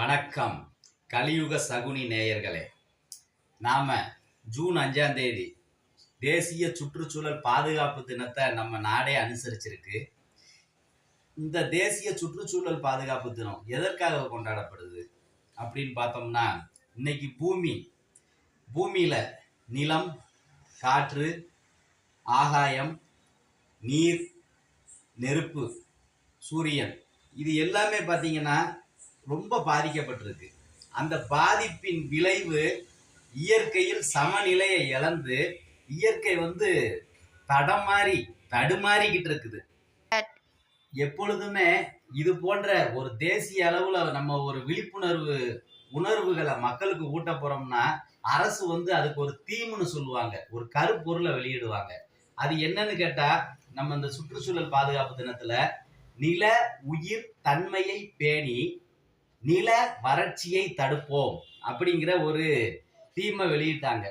வணக்கம் கலியுக சகுனி நேயர்களே. நாம் ஜூன் அஞ்சாம் தேதி தேசிய சுற்றுச்சூழல் பாதுகாப்பு தினத்தை நம்ம நாடே அனுசரிச்சிருக்கு. இந்த தேசிய சுற்றுச்சூழல் பாதுகாப்பு தினம் எதற்காக கொண்டாடப்படுது அப்படின்னு பார்த்தோம்னா இன்னைக்கு பூமி பூமியில் நிலம் காற்று ஆகாயம் நீர் நெருப்பு சூரியன் இது எல்லாமே பார்த்தீங்கன்னா ரொம்ப பாதிக்கப்பட்டிருக்கு. அந்த பாதிப்பின் விளைவு இயற்கையில் சமநிலையை இழந்து இயற்கை வந்து தடமாறி தடுமாறிக்கிட்டு இருக்குது. எப்பொழுதுமே இது போன்ற ஒரு தேசிய அளவில் நம்ம ஒரு விழிப்புணர்வு உணர்வுகளை மக்களுக்கு ஊட்ட போறோம்னா அரசு வந்து அதுக்கு ஒரு தீம்னு சொல்லுவாங்க. ஒரு கருப்பொருளை வெளியிடுவாங்க. அது என்னன்னு கேட்டா நம்ம இந்த சுற்றுச்சூழல் பாதுகாப்பு தினத்துல நில உயிர் தன்மையை பேணி நில வறட்சியை தடுப்போம் அப்படிங்கிற ஒரு தீமை வெளியிட்டாங்க.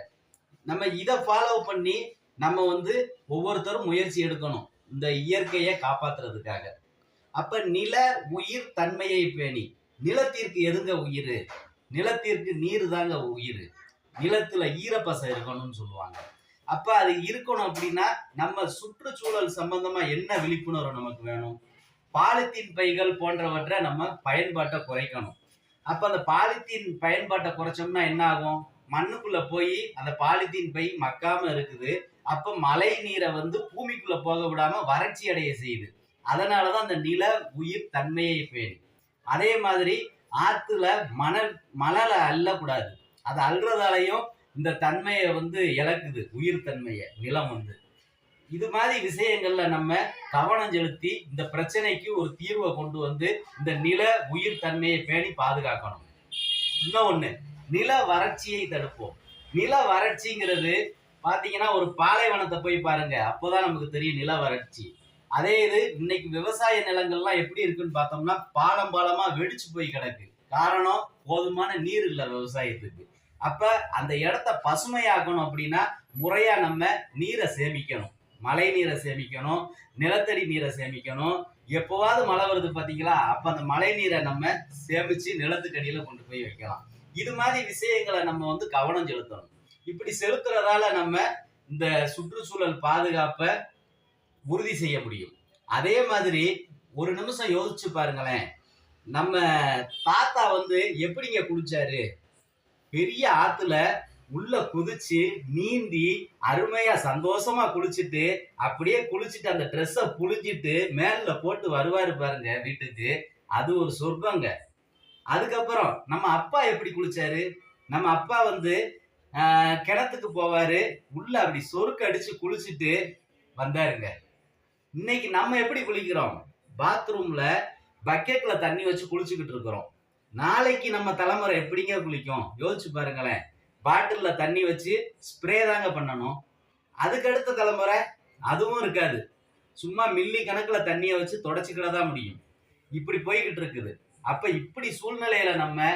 நம்ம இதை ஃபாலோ பண்ணி நம்ம வந்து ஒவ்வொருத்தரும் முயற்சி எடுக்கணும் இந்த இயற்கையை காப்பாத்துறதுக்காக. அப்ப நில உயிர் தன்மையை பேணி நிலத்திற்கு எதுங்க உயிர்? நிலத்திற்கு நீர் தாங்க உயிர். நிலத்துல ஈரப்பசை இருக்கணும்னு சொல்லுவாங்க. அப்ப அது இருக்கணும் அப்படின்னா நம்ம சுற்றுச்சூழல் சம்பந்தமா என்ன விழிப்புணர்வு நமக்கு வேணும்? பாலித்தீன் பைகள் போன்றவற்றை நம்ம பயன்பாட்டை குறைக்கணும். அப்போ அந்த பாலித்தீன் பயன்பாட்டை குறைச்சோம்னா என்ன ஆகும்? மண்ணுக்குள்ள போய் அந்த பாலித்தீன் பை மக்காம இருக்குது. அப்ப மழை நீரை வந்து பூமிக்குள்ள போக விடாம வறட்சி அடைய செய்யுது. அதனாலதான் அந்த நில உயிர் தன்மையை பேணி. அதே மாதிரி ஆத்துல மணல் மணலை அள்ளக்கூடாது. அது அல்றதாலையும் இந்த தன்மையை வந்து இழக்குது உயிர் தன்மையை நிலம் வந்து. இது மாதிரி விஷயங்கள்ல நம்ம கவனம் செலுத்தி இந்த பிரச்சனைக்கு ஒரு தீர்வை கொண்டு வந்து இந்த நில உயிர் தன்மையை பேணி பாதுகாக்கணும். இன்னொன்னு நில வறட்சியை தடுப்போம். நில வறட்சிங்கிறது பாத்தீங்கன்னா ஒரு பாலைவனத்தை போய் பாருங்க அப்போதான் நமக்கு தெரியும் நில வறட்சி. அதே இது இன்னைக்கு விவசாய நிலங்கள்லாம் எப்படி இருக்குன்னு பார்த்தோம்னா பாலம் பாலமா வெடிச்சு போய் கிடக்கு. காரணம் போதுமான நீர் இல்லை விவசாயத்துக்கு. அப்ப அந்த இடத்த பசுமையாக்கணும் அப்படின்னா முறையா நம்ம நீரை சேமிக்கணும். மழை நீரை சேமிக்கணும் நிலத்தடி நீரை சேமிக்கணும். எப்போவாவது மழை வருது பார்த்தீங்களா அப்போ அந்த மழை நீரை நம்ம சேமித்து நிலத்துக்கடியில் கொண்டு போய் வைக்கலாம். இது மாதிரி விஷயங்களை நம்ம வந்து கவனம் செலுத்தணும். இப்படி செலுத்துறதால நம்ம இந்த சுற்றுச்சூழல் பாதுகாப்பை உறுதி செய்ய முடியும். அதே மாதிரி ஒரு நிமிஷம் யோசிச்சு பாருங்களேன். நம்ம தாத்தா வந்து எப்படிங்க குளிச்சாரு? பெரிய ஆற்றுல உள்ள குதிச்சு நீந்தி அருமையா சந்தோஷமா குளிச்சுட்டு அப்படியே குளிச்சுட்டு அந்த ட்ரெஸ்ஸை புளிஞ்சிட்டு மேல போட்டு வருவாரு பாருங்க வீட்டுக்கு. அது ஒரு சொர்க்கங்க. அதுக்கப்புறம் நம்ம அப்பா எப்படி குளிச்சாரு? நம்ம அப்பா வந்து கிணத்துக்கு போவாரு. உள்ள அப்படி சொருக்கு அடிச்சு குளிச்சுட்டு வந்தாருங்க. இன்னைக்கு நம்ம எப்படி குளிக்கிறோம்? பாத்ரூம்ல பக்கெட்ல தண்ணி வச்சு குளிச்சுக்கிட்டு இருக்கிறோம். நாளைக்கு நம்ம தலைமுறை எப்படிங்க குளிக்கும்? யோசிச்சு பாருங்களேன். பாட்டிலில் தண்ணி வச்சு ஸ்ப்ரே தாங்க பண்ணணும். அதுக்கு அடுத்த தலைமுறை அதுவும் இருக்காது. சும்மா மில்லி கணக்கில் தண்ணியை வச்சு தொடச்சிக்கிட தான் முடியும். இப்படி போய்கிட்டு இருக்குது. அப்போ இப்படி சூழ்நிலையில நம்ம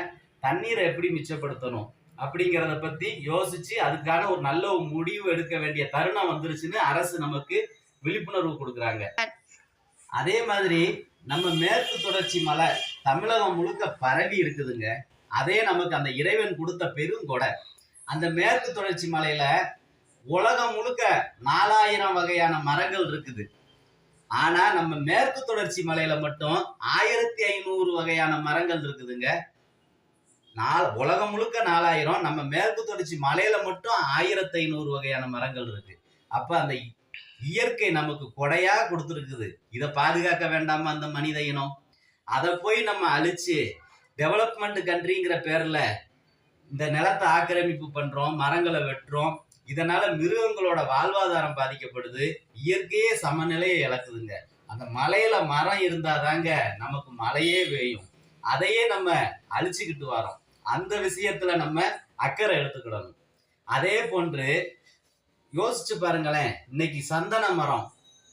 தண்ணீரை எப்படி மிச்சப்படுத்தணும் அப்படிங்கிறத பற்றி யோசிச்சு அதுக்கான ஒரு நல்ல ஒரு முடிவு எடுக்க வேண்டிய தருணம் வந்துருச்சுன்னு அரசு நமக்கு விழிப்புணர்வு கொடுக்குறாங்க. அதே மாதிரி நம்ம மேற்கு தொடர்ச்சி மலை தமிழகம் முழுக்க பரவி இருக்குதுங்க. அதே நமக்கு அந்த இறைவன் கொடுத்த பெருங்கொடை. அந்த மேற்கு தொடர்ச்சி மலையில உலகம் முழுக்க நாலாயிரம் வகையான மரங்கள் இருக்குது. ஆனா நம்ம மேற்கு தொடர்ச்சி மலையில மட்டும் ஆயிரத்தி ஐநூறு வகையான மரங்கள் இருக்குதுங்க. நால் உலகம் முழுக்க நாலாயிரம் நம்ம மேற்கு தொடர்ச்சி மலையில மட்டும் ஆயிரத்தி ஐநூறு வகையான மரங்கள் இருக்கு. அப்ப அந்த இயற்கை நமக்கு கொடையா கொடுத்துருக்குது. இதை பாதுகாக்க வேண்டாமா அந்த மனித இனம்? அதை போய் நம்ம அழிச்சு டெவலப்மெண்ட் கண்ட்ரிங்கிற பேர்ல இந்த நிலத்தை ஆக்கிரமிப்பு பண்றோம் மரங்களை வெட்டுறோம் இதனால மிருகங்களோட வாழ்வாதாரம் பாதிக்கப்படுது இயற்கையே சமநிலையை இழக்குதுங்க. அந்த மலையில மரம் இருந்தாதாங்க நமக்கு மழையே பெய்யும் அதையே நம்ம அழிச்சுக்கிட்டு வரோம். அந்த விஷயத்துல நம்ம அக்கறை எடுத்துக்கிடணும். அதே போன்று யோசிச்சு பாருங்களேன் இன்னைக்கு சந்தன மரம்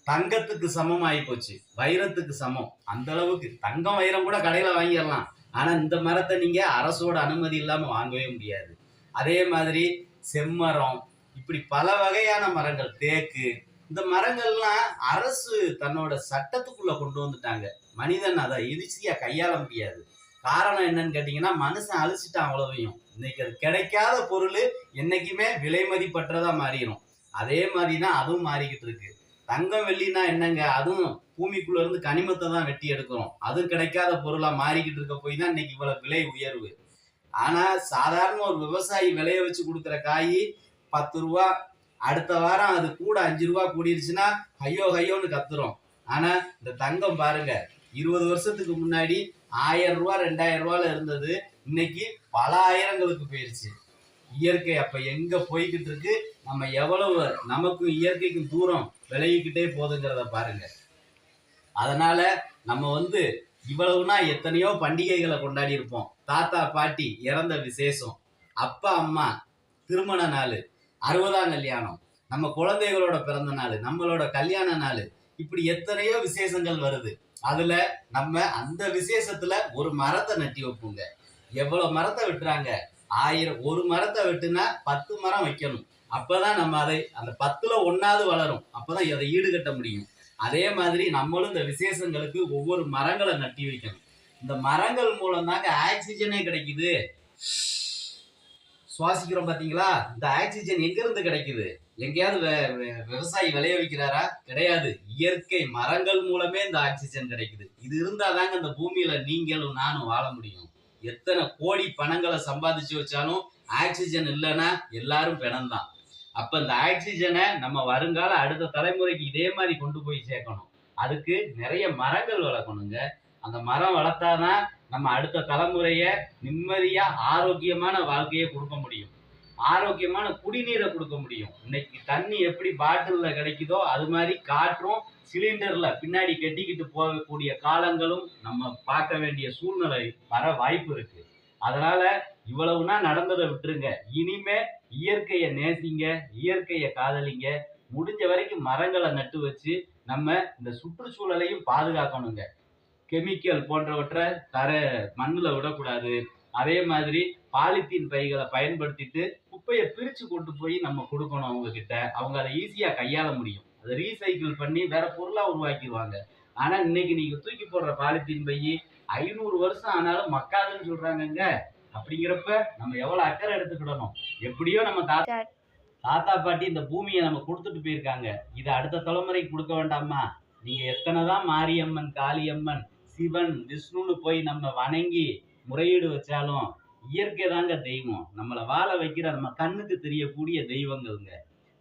தங்கத்துக்கு சமம் ஆகி போச்சு வைரத்துக்கு சமம். அந்த அளவுக்கு தங்கம் வைரம் கூட கடையில வாங்கிடலாம். ஆனா இந்த மரத்தை நீங்க அரசோட அனுமதி இல்லாம வாங்கவே முடியாது. அதே மாதிரி செம்மரம் இப்படி பல வகையான மரங்கள் தேக்கு இந்த மரங்கள்லாம் அரசு தன்னோட சட்டத்துக்குள்ள கொண்டு வந்துட்டாங்க. மனிதன் அதை ஈஸியா கையாள முடியாது. காரணம் என்னன்னு கேட்டீங்கன்னா மனுஷன் அழிச்சிட்டான் அவ்வளவையும். இன்னைக்கு அது கிடைக்காத பொருள் என்னைக்குமே விலை மதிப்பற்றதா மாறிடும் அதே மாதிரி தான் அதுவும் மாறிக்கிட்டு இருக்கு. தங்கம் வெள்ளினா என்னங்க? அதுவும் பூமிக்குள்ள இருந்து கனிமத்தை தான் வெட்டி எடுக்கிறோம். அதுவும் கிடைக்காத பொருளா மாறிக்கிட்டு இருக்க போய் தான் இன்னைக்கு இவ்வளவு விலை உயர்வு. ஆனா சாதாரண ஒரு விவசாயி விளைய வச்சு கொடுக்குற காய் பத்து ரூபா அடுத்த வாரம் அது கூட அஞ்சு ரூபா கூடிருச்சுன்னா ஐயோ ஐயோன்னு கத்துறோம் ஆனா இந்த தங்கம் பாருங்க இருபது வருஷத்துக்கு முன்னாடி ஆயிரம் ரூபா ரெண்டாயிரம் ரூபால இருந்தது. இன்னைக்கு பல ஆயிரங்களுக்கு போயிருச்சு. இயற்கை அப்ப எங்க போய்கிட்டு இருக்கு? நம்ம எவ்வளவு நமக்கும் இயற்கைக்கும் தூரம். விலகிக்கிட்டே போகுதுங்கிறத பாருங்க. அதனால நம்ம வந்து இவ்வளவுனா எத்தனையோ பண்டிகைகளை கொண்டாடி இருப்போம். தாத்தா பாட்டி இறந்த விசேஷம் அப்பா அம்மா திருமண நாள் அறுபதாம் கல்யாணம் நம்ம குழந்தைகளோட பிறந்த நாள் நம்மளோட கல்யாண நாள் இப்படி எத்தனையோ விசேஷங்கள் வருது. அதுல நம்ம அந்த விசேஷத்துல ஒரு மரத்தை நட்டி வைப்போங்க. எவ்வளவு மரத்தை வெட்டுறாங்க? ஆயிரம் ஒரு மரத்தை வெட்டுனா பத்து மரம் வைக்கணும். அப்பதான் நம்ம அதை அந்த பத்துல ஒன்னாவது வளரும். அப்பதான் அதை ஈடுகட்ட முடியும். அதே மாதிரி நம்மளும் இந்த விசேஷங்களுக்கு ஒவ்வொரு மரங்களை நட்டி வைக்கணும். இந்த மரங்கள் மூலம் தாங்க ஆக்சிஜனே கிடைக்குது. சுவாசிக்கிறோம் பார்த்தீங்களா இந்த ஆக்சிஜன் எங்கேருந்து கிடைக்குது? எங்கேயாவது விவசாயி விளைய வைக்கிறாரா? கிடையாது. இயற்கை மரங்கள் மூலமே இந்த ஆக்சிஜன் கிடைக்குது. இது இருந்தால் தாங்க இந்த பூமியில நீங்களும் நானும் வாழ முடியும். எத்தனை கோடி பணங்களை சம்பாதிச்சு வச்சாலும் ஆக்சிஜன் இல்லைன்னா எல்லாரும் பிணம்தான். அப்ப இந்த ஆக்சிஜனை நம்ம வருங்கால அடுத்த தலைமுறைக்கு இதே மாதிரி கொண்டு போய் சேர்க்கணும். அதுக்கு நிறைய மரங்கள் வளர்க்கணுங்க. அந்த மரம் வளர்த்தாதான் நம்ம அடுத்த தலைமுறைய நிம்மதியா ஆரோக்கியமான வாழ்க்கையை கொடுக்க முடியும். ஆரோக்கியமான குடிநீரை கொடுக்க முடியும். இன்னைக்கு தண்ணி எப்படி பாட்டிலில் கிடைக்குதோ அது மாதிரி காற்றும் சிலிண்டர்ல பின்னாடி கட்டிக்கிட்டு போகக்கூடிய காலங்களும் நம்ம பார்க்க வேண்டிய சூழ்நிலை வர வாய்ப்பு இருக்கு. அதனால இவ்வளவுனா நடந்ததை விட்டுருங்க. இனிமே இயற்கையை நேசிங்க இயற்கையை காதலிங்க. முடிஞ்ச வரைக்கும் மரங்களை நட்டு வச்சு நம்ம இந்த சுற்றுச்சூழலையும் பாதுகாக்கணுங்க. கெமிக்கல் போன்றவற்றை தர மண்ணில் விடக்கூடாது. அதே மாதிரி பாலித்தீன் பைகளை பயன்படுத்திட்டு குப்பையை பிரித்து கொண்டு போய் நம்ம கொடுக்கணும் அவங்க கிட்ட அவங்க அதை ஈஸியாக கையாள முடியும். அதை ரீசைக்கிள் பண்ணி வேற பொருளாக உருவாக்கிடுவாங்க. ஆனால் இன்னைக்கு நீங்கள் தூக்கி போடுற பாலித்தீன் பை ஐநூறு வருஷம் ஆனாலும் மக்காதுன்னு சொல்கிறாங்கங்க அப்படிங்கிறப்ப நம்ம எவ்வளவு அக்கறை எடுத்துக்கிடணும்? எப்படியோ நம்ம தாத்தா தாத்தா பாட்டி இந்த பூமியை நம்ம கொடுத்துட்டு போயிருக்காங்க. இதை அடுத்த தலைமுறைக்கு கொடுக்க வேண்டாமா? நீங்க எத்தனை தான் மாரியம்மன் காளியம்மன் சிவன் விஷ்ணுன்னு போய் நம்ம வணங்கி முறையீடு வச்சாலும் இயற்கை தாங்க தெய்வம். நம்மளை வாழ வைக்கிற நம்ம கண்ணுக்கு தெரியக்கூடிய தெய்வங்கள்ங்க.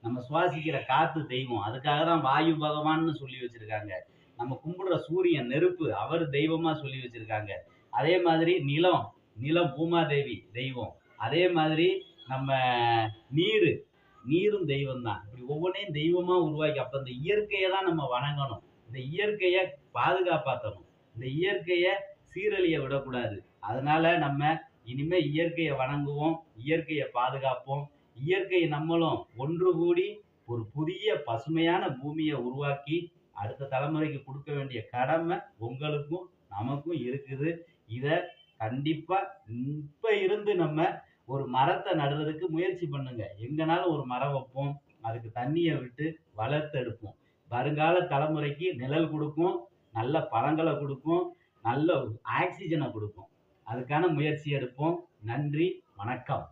நம்ம சுவாசிக்கிற காத்து தெய்வம். அதுக்காக தான் வாயு பகவான்னு சொல்லி வச்சிருக்காங்க. நம்ம கும்பிடுற சூரியன் நெருப்பு அவர் தெய்வமா சொல்லி வச்சிருக்காங்க. அதே மாதிரி நிலம் நிலம் பூமாதேவி தெய்வம். அதே மாதிரி நம்ம நீர் நீரும் தெய்வம் தான் இப்படி ஒவ்வொன்றையும் தெய்வமாக உருவாக்கி அப்போ இந்த இயற்கையை தான் நம்ம வணங்கணும். இந்த இயற்கையை பாதுகாப்பாத்தணும். இந்த இயற்கையை சீரழிய விடக்கூடாது. அதனால நம்ம இனிமே இயற்கையை வணங்குவோம் இயற்கையை பாதுகாப்போம். இயற்கையை நம்மளும் ஒன்று கூடி ஒரு புதிய பசுமையான பூமியை உருவாக்கி அடுத்த தலைமுறைக்கு கொடுக்க வேண்டிய கடமை உங்களுக்கும் நமக்கும் இருக்குது. இதை கண்டிப்பா இப்ப இருந்து நம்ம ஒரு மரத்தை நடுறதுக்கு முயற்சி பண்ணுங்க. எங்கனாலும் ஒரு மரம் வைப்போம். அதுக்கு தண்ணியை விட்டு வளர்த்தெடுப்போம். வருங்கால தலைமுறைக்கு நிழல் கொடுக்கும். நல்ல பழங்களை கொடுக்கும். நல்ல ஆக்சிஜனை கொடுக்கும். அதுக்கான முயற்சி எடுப்போம். நன்றி. வணக்கம்.